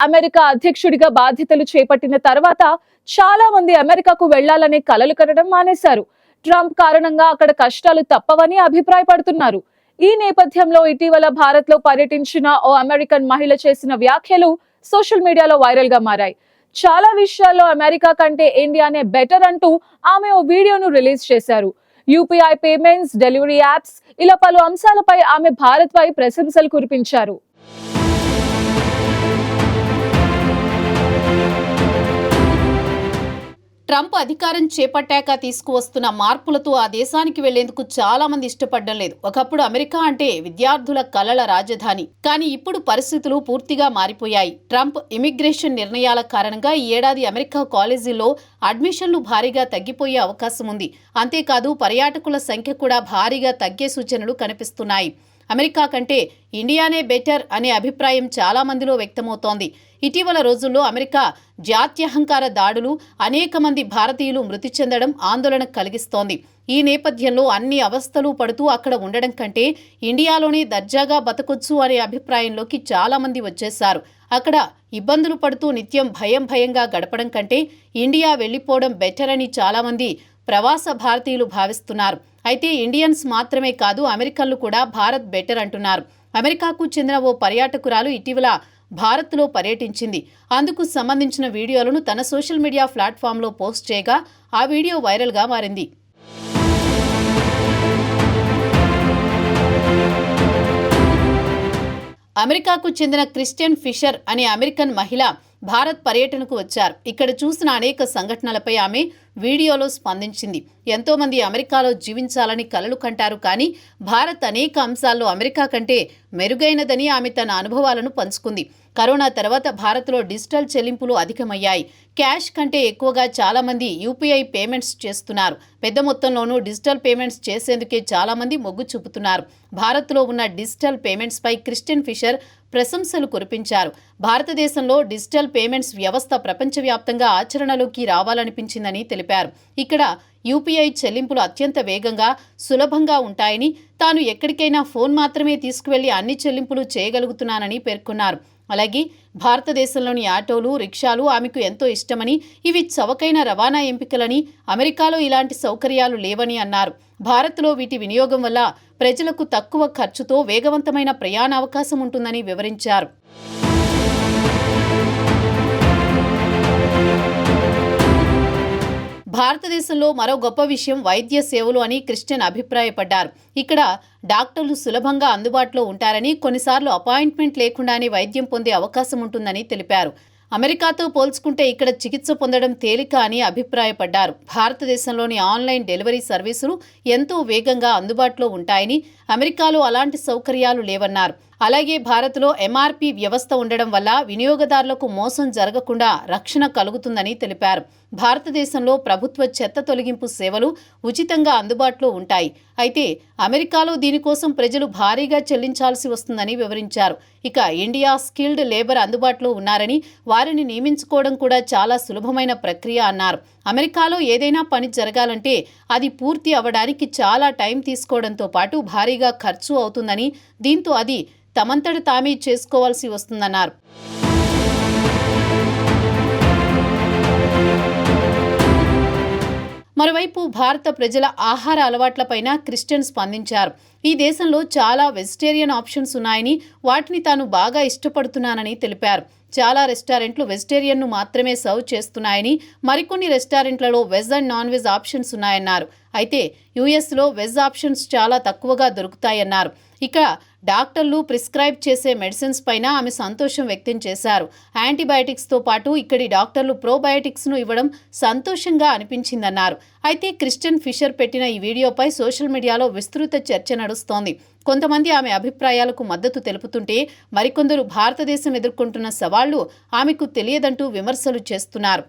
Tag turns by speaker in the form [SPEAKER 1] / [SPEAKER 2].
[SPEAKER 1] America అధ్యక్షుడిగా బాధ్యతలు చేపట్టిన తర్వాత చాలా మంది అమెరికాకు వెళ్ళాలనే కలలు కనడం మానేశారు. ట్రంప్ కారణంగా అక్కడ కష్టాలు తప్పవని అభిప్రాయపడుతున్నారు. ఈ నేపథ్యంలో ఇటీవల భారత్లో పర్యటించిన ఓ అమెరికన్ మహిళ చేసిన వ్యాఖ్యలు సోషల్ మీడియాలో వైరల్గా మారాయి. చాలా విషయాల్లో అమెరికా కంటే ఇండియానే బెటర్ అంటూ ఆమె ఓ వీడియోను రిలీజ్ చేశారు. యూపీఐ పేమెంట్స్ డెలివరీ యాప్స్ ఇలా పలు అంశాలపై ఆమె భారత్ పై ప్రశంసలు కురిపించారు.
[SPEAKER 2] ట్రంప్ అధికారం చేపట్టాక తీసుకువస్తున్న మార్పులతో ఆ దేశానికి వెళ్ళేందుకు చాలా మంది ఇష్టపడడం లేదు. ఒకప్పుడు అమెరికా అంటే విద్యార్థుల కలల రాజధాని. కానీ ఇప్పుడు పరిస్థితులు పూర్తిగా మారిపోయాయి. ట్రంప్ ఇమిగ్రేషన్ నిర్ణయాల కారణంగా ఈ ఏడాది అమెరికా కాలేజీల్లో అడ్మిషన్లు భారీగా తగ్గిపోయే అవకాశం ఉంది. అంతేకాదు పర్యాటకుల సంఖ్య కూడా భారీగా తగ్గే సూచనలు కనిపిస్తున్నాయి. అమెరికా కంటే ఇండియానే బెటర్ అనే అభిప్రాయం చాలా మందిలో వ్యక్తమవుతోంది. ఇటీవల రోజుల్లో అమెరికా జాత్యహంకార దాడులు అనేక మంది భారతీయులు మృతి చెందడం ఆందోళన కలిగిస్తోంది. ఈ నేపథ్యంలో అన్ని అవస్థలు పడుతూ అక్కడ ఉండడం కంటే ఇండియాలోనే దర్జాగా బతకొచ్చు అనే అభిప్రాయంలోకి చాలామంది వచ్చేశారు. అక్కడ ఇబ్బందులు పడుతూ నిత్యం భయం భయంగా గడపడం కంటే ఇండియా వెళ్ళిపోవడం బెటర్ అని చాలామంది ప్రవాస భారతీయులు భావిస్తున్నారు. అయితే ఇండియన్స్ మాత్రమే కాదు అమెరికన్లు కూడా భారత్ బెటర్ అంటున్నారు. అమెరికాకు చెందిన ఓ పర్యాటకురాలు ఇటీవల భారత్లో పర్యటించింది. అందుకు సంబంధించిన వీడియోలను తన సోషల్ మీడియా ప్లాట్ఫామ్లో పోస్ట్ చేయగా ఆ వీడియో వైరల్గా మారింది. అమెరికాకు చెందిన క్రిస్టియన్ ఫిషర్ అనే అమెరికన్ మహిళ భారత్ పర్యటనకు వచ్చారు. ఇక్కడ చూసిన అనేక సంఘటనలపై ఆమె వీడియోలో స్పందించింది. ఎంతోమంది అమెరికాలో జీవించాలని కలలు కంటారు కానీ భారత్ అనేక అంశాల్లో అమెరికా కంటే మెరుగైనదని ఆమె తన అనుభవాలను పంచుకుంది. కరోనా తర్వాత భారత్లో డిజిటల్ చెల్లింపులు అధికమయ్యాయి. క్యాష్ కంటే ఎక్కువగా చాలామంది యూపీఐ పేమెంట్స్ చేస్తున్నారు. పెద్ద మొత్తంలోనూ డిజిటల్ పేమెంట్స్ చేసేందుకే చాలామంది మొగ్గు చూపుతున్నారు. భారత్లో ఉన్న డిజిటల్ పేమెంట్స్పై క్రిస్టియన్ ఫిషర్ ప్రశంసలు కురిపించారు. భారతదేశంలో డిజిటల్ పేమెంట్స్ వ్యవస్థ ప్రపంచవ్యాప్తంగా ఆచరణలోకి రావాలనిపించిందని తెలిపారు. ఇక్కడ యూపీఐ చెల్లింపులు అత్యంత వేగంగా సులభంగా ఉంటాయని తాను ఎక్కడికైనా ఫోన్ మాత్రమే తీసుకువెళ్ళి అన్ని చెల్లింపులు చేయగలుగుతున్నానని పేర్కొన్నారు. అలాగే భారతదేశంలోని ఆటోలు రిక్షాలు ఆమెకు ఎంతో ఇష్టమని ఇవి చవకైన రవాణా ఎంపికలని అమెరికాలో ఇలాంటి సౌకర్యాలు లేవని అన్నారు. భారత్లో వీటి వినియోగం వల్ల ప్రజలకు తక్కువ ఖర్చుతో వేగవంతమైన ప్రయాణ అవకాశం ఉంటుందని వివరించారు. భారతదేశంలో మరో గొప్ప విషయం వైద్య సేవలు అని క్రిస్టియన్ అభిప్రాయపడ్డారు. ఇక్కడ డాక్టర్లు సులభంగా అందుబాటులో ఉంటారని కొన్నిసార్లు అపాయింట్మెంట్ లేకుండానే వైద్యం పొందే అవకాశం ఉంటుందని తెలిపారు. అమెరికాతో పోల్చుకుంటే ఇక్కడ చికిత్స పొందడం తేలిక అని అభిప్రాయపడ్డారు. భారతదేశంలోని ఆన్లైన్ డెలివరీ సర్వీసులు ఎంతో వేగంగా అందుబాటులో ఉంటాయని అమెరికాలో అలాంటి సౌకర్యాలు లేవన్నారు. అలాగే భారత్లో ఎంఆర్పి వ్యవస్థ ఉండడం వల్ల వినియోగదారులకు మోసం జరగకుండా రక్షణ కలుగుతుందని తెలిపారు. భారతదేశంలో ప్రభుత్వ చెత్త తొలగింపు సేవలు ఉచితంగా అందుబాటులో ఉంటాయి. అయితే అమెరికాలో దీనికోసం ప్రజలు భారీగా చెల్లించాల్సి వస్తుందని వివరించారు. ఇక ఇండియా స్కిల్డ్ లేబర్ అందుబాటులో ఉన్నారని వారిని నియమించుకోవడం కూడా చాలా సులభమైన ప్రక్రియ అన్నారు. అమెరికాలో ఏదైనా పని జరగాలంటే అది పూర్తి అవ్వడానికి చాలా టైం తీసుకోవడంతో పాటు భారీగా ఖర్చు అవుతుందని దీంతో అది తమంతట తామే చేసుకోవాల్సి వస్తుందన్నారు. మరోవైపు భారత ప్రజల ఆహార అలవాట్లపైన క్రిస్టియన్ స్పందించారు. ఈ దేశంలో చాలా వెజిటేరియన్ ఆప్షన్స్ ఉన్నాయని వాటిని తాను బాగా ఇష్టపడుతున్నానని తెలిపారు. చాలా రెస్టారెంట్లు వెజిటేరియన్ను మాత్రమే సర్వ్ చేస్తున్నాయని మరికొన్ని రెస్టారెంట్లలో veg and non veg options ఉన్నాయన్నారు. అయితే యుఎస్లో వెజ్ ఆప్షన్స్ చాలా తక్కువగా దొరుకుతాయన్నారు. ఇక డాక్టర్లు ప్రిస్క్రైబ్ చేసే మెడిసిన్స్ పైన ఆమె సంతోషం వ్యక్తం చేశారు. యాంటీబయాటిక్స్తో పాటు ఇక్కడి డాక్టర్లు ప్రోబయాటిక్స్ను ఇవ్వడం సంతోషంగా అనిపించిందన్నారు. అయితే క్రిస్టియన్ ఫిషర్ పెట్టిన ఈ వీడియోపై సోషల్ మీడియాలో విస్తృత చర్చ నడుస్తోంది. కొంతమంది ఆమె అభిప్రాయాలకు మద్దతు తెలుపుతుంటే మరికొందరు భారతదేశం ఎదుర్కొంటున్న సవాళ్ళు ఆమెకు తెలియదంటూ విమర్శలు చేస్తున్నారు.